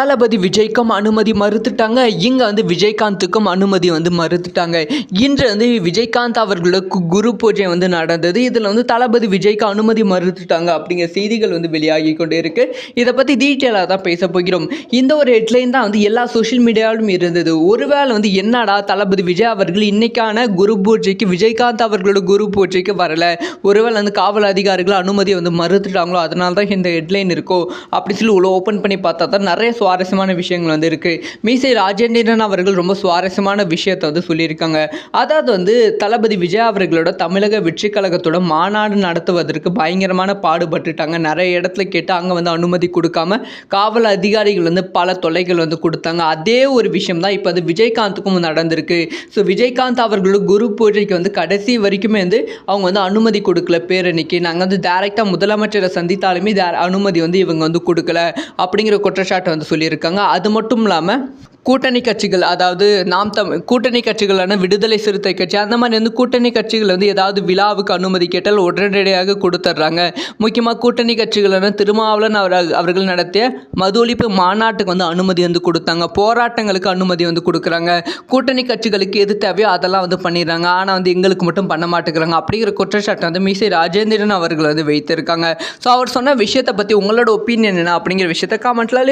தளபதி விஜய்க்கும் அனுமதி மறுத்துட்டாங்க. இங்கே வந்து விஜயகாந்துக்கும் அனுமதி வந்து மறுத்துட்டாங்க. இன்று வந்து விஜயகாந்த் அவர்களோட கு- குரு பூஜை வந்து நடந்தது. இதில் வந்து தளபதி விஜய்க்கு அனுமதி மறுத்துட்டாங்க அப்படிங்கிற செய்திகள் வந்து வெளியாகி கொண்டே இருக்கு. இதை பற்றி டீட்டெயிலாக தான் பேச போகிறோம். இந்த ஒரு ஹெட்லைன் தான் வந்து எல்லா சோஷியல் மீடியாவிலும் இருந்தது. ஒருவேளை வந்து என்னடா தளபதி விஜய் அவர்கள் இன்னைக்கான குரு பூஜைக்கு விஜயகாந்த் அவர்களோட குரு பூஜைக்கு வரல. ஒருவேளை வந்து காவல் அதிகாரிகள் அனுமதி வந்து மறுத்துட்டாங்களோ அதனால தான் இந்த ஹெட்லைன் இருக்கோ அப்படி சொல்லி உள்ள ஓப்பன் பண்ணி பார்த்தா தான் நிறைய சுவாரஸ்யமான விஷயங்கள் வந்து இருக்குது மீசை ராஜேந்திரன் அவர்கள் ரொம்ப சுவாரஸ்யமான விஷயத்தை வந்து சொல்லியிருக்காங்க. அதாவது வந்து தளபதி விஜய் அவர்களோட தமிழக வெற்றி கழகத்தோட மாநாடு நடத்துவதற்கு பயங்கரமான பாடுபட்டுட்டாங்க. நிறைய இடத்துல கேட்டு அங்கே வந்து அனுமதி கொடுக்காம காவல் அதிகாரிகள் வந்து பல தொல்லைகள் வந்து கொடுத்தாங்க. அதே ஒரு விஷயம் தான் இப்போ வந்து விஜயகாந்துக்கும் நடந்திருக்கு. ஸோ விஜயகாந்த் அவர்களோட குரு பூஜைக்கு வந்து கடைசி வரைக்குமே வந்து அவங்க வந்து அனுமதி கொடுக்கல பேரணிக்கு. நாங்கள் வந்து டேரெக்டாக முதலமைச்சரை சந்தித்தாலுமே அனுமதி வந்து இவங்க வந்து கொடுக்கல. அப்படிங்கிற குற்றச்சாட்டை வந்து சொல்லியிருக்காங்க. அது மட்டும் இல்லாமல் கூட்டணி கட்சிகள் அதாவது நாம் தம் கூட்டணி கட்சிகளான விடுதலை சிறுத்தை கட்சி அந்த மாதிரி வந்து கூட்டணி கட்சிகள் வந்து ஏதாவது விழாவுக்கு அனுமதி கேட்டால் உடனடியாக கொடுத்துட்றாங்க. முக்கியமாக கூட்டணி கட்சிகளான திருமாவளவன் அவர் அவர்கள் நடத்திய மது ஒழிப்பு மாநாட்டுக்கு வந்து அனுமதி வந்து கொடுத்தாங்க. போராட்டங்களுக்கு அனுமதி வந்து கொடுக்குறாங்க. கூட்டணி கட்சிகளுக்கு எது தேவையோ அதெல்லாம் வந்து பண்ணிடுறாங்க. ஆனால் வந்து எங்களுக்கு மட்டும் பண்ண மாட்டேங்கிறாங்க. அப்படிங்கிற குற்றச்சாட்டை வந்து மீசை ராஜேந்திரன் அவர்கள் வந்து வைத்திருக்காங்க. ஸோ அவர் சொன்ன விஷயத்தை பற்றி உங்களோட ஒப்பீனியன் என்ன? அப்படிங்கிற விஷயத்த காமெண்ட்டில்